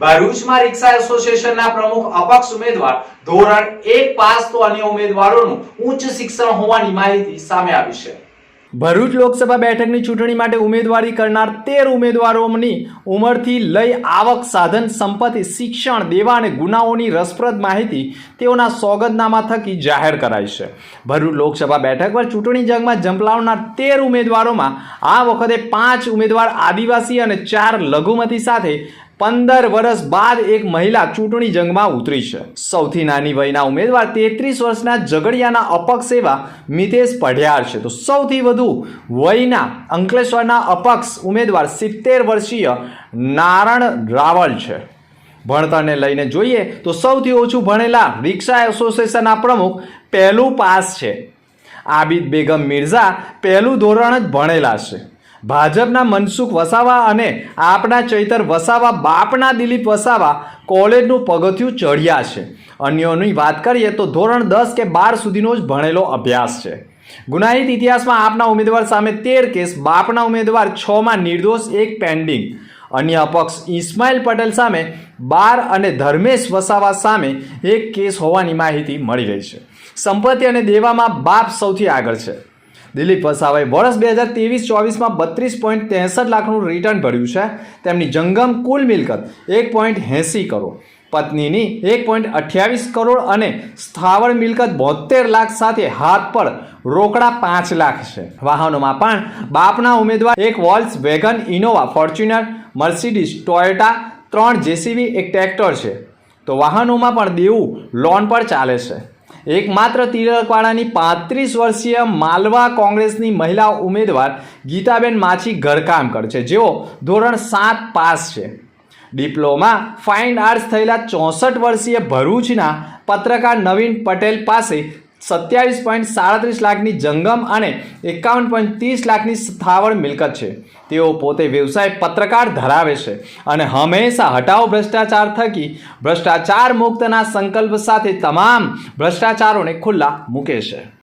ભરૂચમાં રિક્ષા એસોસિએશનના પ્રમુખ અપક્ષ ઉમેદવાર ધોરણ એક પાસ તો અન્ય ઉમેદવારોનું ઉચ્ચ શિક્ષણ હોવાની માહિતી સામે આવી છે. ભરૂચ લોકસભા બેઠકની ચૂંટણી માટે ઉમેદવારી કરનાર તેર ઉમેદવારોની ઉંમરથી લઈ આવક સાધન સંપત્તિ શિક્ષણ દેવા અને ગુનાઓની રસપ્રદ માહિતી તેઓના સોગંદનામા થકી જાહેર કરાઈ છે. ભરૂચ લોકસભા બેઠક પર ચૂંટણી જંગમાં ઝંપલાવનાર તેર ઉમેદવારોમાં આ વખતે પાંચ ઉમેદવાર આદિવાસી અને ચાર લઘુમતી સાથે પંદર વર્ષ બાદ એક મહિલા ચૂંટણી જંગમાં ઉતરી છે. સૌથી નાની વયના ઉમેદવાર તેત્રીસ વર્ષના ઝઘડિયાના અપક્ષ એવા મિતેશ પઢિયાર છે. તો સૌથી વધુ વયના અંકલેશ્વરના અપક્ષ ઉમેદવાર સિત્તેર વર્ષીય નારણ રાવલ છે. ભણતરને લઈને જોઈએ તો સૌથી ઓછું ભણેલા રિક્ષા એસોસિએશનના પ્રમુખ પહેલું પાસ છે. આબિદ બેગમ મિર્ઝા પહેલું ધોરણ જ ભણેલા છે. ભાજપના મનસુખ વસાવા અને આપના ચૈતર વસાવા, બાપના દિલીપ વસાવા કોલેજનું પગથિયું ચઢ્યા છે. અન્યોની વાત કરીએ તો ધોરણ દસ કે બાર સુધીનો જ ભણેલો અભ્યાસ છે. ગુનાહિત ઇતિહાસમાં આપના ઉમેદવાર સામે તેર કેસ, બાપના ઉમેદવાર છમાં નિર્દોષ, એક પેન્ડિંગ અન્ય અપક્ષ ઇસ્માઇલ પટેલ સામે બાર અને ધર્મેશ વસાવા સામે એક કેસ હોવાની માહિતી મળી રહી છે. સંપત્તિ અને દેવામાં બાપ સૌથી આગળ છે. દિલીપ વસાવાએ વર્ષ બે હજાર ત્રેવીસ ચોવીસમાં બત્રીસ પોઈન્ટ ત્રેસઠ લાખનું રિટર્ન ભર્યું છે. તેમની જંગમ કુલ મિલકત એક પોઈન્ટ એંસી કરોડ, પત્નીની એક પોઈન્ટ અઠ્યાવીસ કરોડ અને સ્થાવર મિલકત બોતેર લાખ સાથે હાથ પર રોકડા પાંચ લાખ છે. વાહનોમાં પણ બાપના ઉમેદવાર એક Volkswagen Innova Fortuner Mercedes Toyota ત્રણ જેસીબી એક ટ્રેક્ટર છે. તો વાહનોમાં પણ દેવું લોન પર ચાલે છે. એકમાત્ર તિલકવાડાની પાંત્રીસ વર્ષીય માલવા કોંગ્રેસની મહિલા ઉમેદવાર ગીતાબેન માછી ઘરકામ કરશે જેઓ ધોરણ સાત પાસ છે. ડિપ્લોમા ફાઇન આર્ટ્સ થયેલા ચોસઠ વર્ષીય ભરૂચના પત્રકાર નવીન પટેલ પાસે સત્યાવીસ પોઈન્ટ સાડત્રીસ લાખની જંગમ અને એકાવન પોઈન્ટ ત્રીસ લાખની સ્થાવર મિલકત છે. તેઓ પોતે વ્યવસાય પત્રકાર ધરાવે છે અને હંમેશા હટાવ ભ્રષ્ટાચાર થકી ભ્રષ્ટાચાર મુક્તના સંકલ્પ સાથે તમામ ભ્રષ્ટાચારોને ખુલ્લા મૂકે છે.